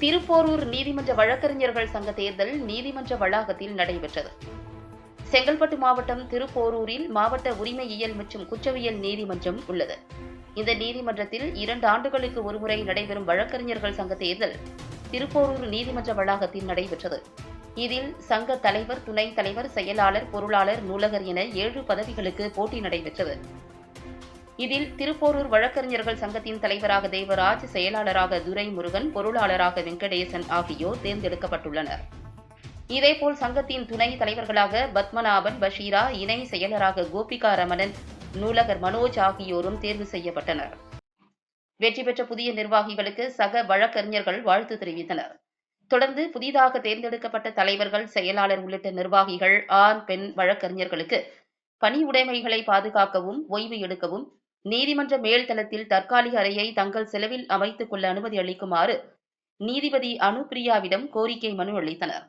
திருப்போரூர் நீதிமன்ற வழக்கறிஞர்கள் சங்க தேர்தல் நீதிமன்ற வளாகத்தில் நடைபெற்றது. செங்கல்பட்டு மாவட்டம் திருப்போரூரில் மாவட்ட உரிமையியல் மற்றும் குற்றவியல் நீதிமன்றம் உள்ளது. இந்த நீதிமன்றத்தில் இரண்டு ஆண்டுகளுக்கு ஒருமுறை நடைபெறும் வழக்கறிஞர்கள் சங்க தேர்தல் திருப்போரூர் நீதிமன்ற வளாகத்தில் நடைபெற்றது. இதில் சங்க தலைவர் துணைத் தலைவர் செயலாளர் பொருளாளர் நூலகர் என ஏழு பதவிகளுக்கு போட்டி நடைபெற்றது. இதில் திருப்போரூர் வழக்கறிஞர்கள் சங்கத்தின் தலைவராக தேவராஜ் செயலாளராக துரைமுருகன் பொருளாளராக வெங்கடேசன் ஆகியோர் தேர்ந்தெடுக்கப்பட்டுள்ளனர். இதேபோல் சங்கத்தின் துணை தலைவர்களாக பத்மநாபன் பஷீரா இணை செயலராக கோபிகா ரமணன் நூலகர் மனோஜ் ஆகியோரும் தேர்வு செய்யப்பட்டனர். வெற்றி பெற்ற புதிய நிர்வாகிகளுக்கு சக வழக்கறிஞர்கள் வாழ்த்து தெரிவித்தனர். தொடர்ந்து புதிதாக தேர்ந்தெடுக்கப்பட்ட தலைவர்கள் செயலாளர் உள்ளிட்ட நிர்வாகிகள் ஆண் பெண் வழக்கறிஞர்களுக்கு பணி உடைமைகளை பாதுகாக்கவும் ஓய்வு எடுக்கவும் நீதிமன்ற மேல்தளத்தில் தற்காலிக அறையை தங்கள் செலவில் அமைத்துக் கொள்ள அனுமதி அளிக்குமாறு நீதிபதி அனுப்பிரியாவிடம் கோரிக்கை மனு அளித்தனர்.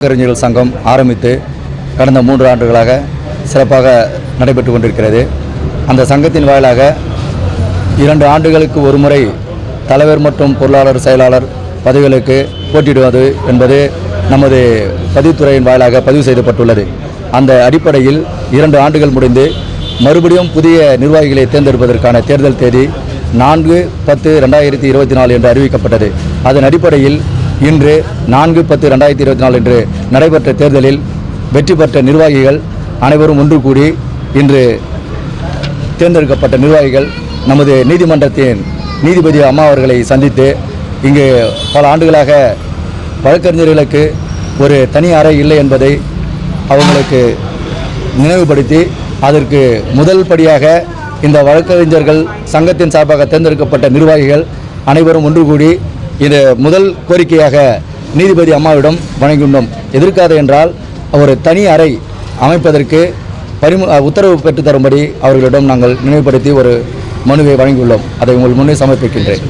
வழக்கறிஞர்கள் சங்கம் ஆரம்பித்து கடந்த மூன்று ஆண்டுகளாக சிறப்பாக நடைபெற்று கொண்டிருக்கிறது. அந்த சங்கத்தின் வாயிலாக இரண்டு ஆண்டுகளுக்கு ஒருமுறை தலைவர் மற்றும் பொருளாளர் செயலாளர் பதவிகளுக்கு போட்டியிடுவது என்பது நமது பதிவுத்துறையின் வாயிலாக பதிவு செய்யப்பட்டுள்ளது. அந்த அடிப்படையில் இரண்டு ஆண்டுகள் முடிந்து மறுபடியும் புதிய நிர்வாகிகளை தேர்ந்தெடுப்பதற்கான தேர்தல் தேதி நான்கு பத்து ரெண்டாயிரத்தி இருபத்தி நாலு என்று அறிவிக்கப்பட்டது. அதன் அடிப்படையில் இன்று நான்கு பத்து ரெண்டாயிரத்தி இருபத்தி நாலு என்று நடைபெற்ற தேர்தலில் வெற்றி பெற்ற நிர்வாகிகள் அனைவரும் ஒன்று கூடி இன்று தேர்ந்தெடுக்கப்பட்ட நிர்வாகிகள் நமது நீதிமன்றத்தின் நீதிபதி அம்மா அவர்களை சந்தித்து இங்கு பல ஆண்டுகளாக வழக்கறிஞர்களுக்கு ஒரு தனி அறை இல்லை என்பதை அவங்களுக்கு நினைவுபடுத்தி அதற்கு முதல் படியாக இந்த வழக்கறிஞர்கள் சங்கத்தின் சார்பாக தேர்ந்தெடுக்கப்பட்ட நிர்வாகிகள் அனைவரும் ஒன்று கூடி இது முதல் கோரிக்கையாக நீதிபதி அம்மாவிடம் வழங்கியுள்ளோம். எதிர்க்காது என்றால் ஒரு தனி அறை அமைப்பதற்கு பரிமு உத்தரவு பெற்று தரும்படி அவர்களிடம் நாங்கள் நினைவுபடுத்தி ஒரு மனுவை வழங்கியுள்ளோம். அதை உங்கள் முன்னே சமர்ப்பிக்கின்றேன்.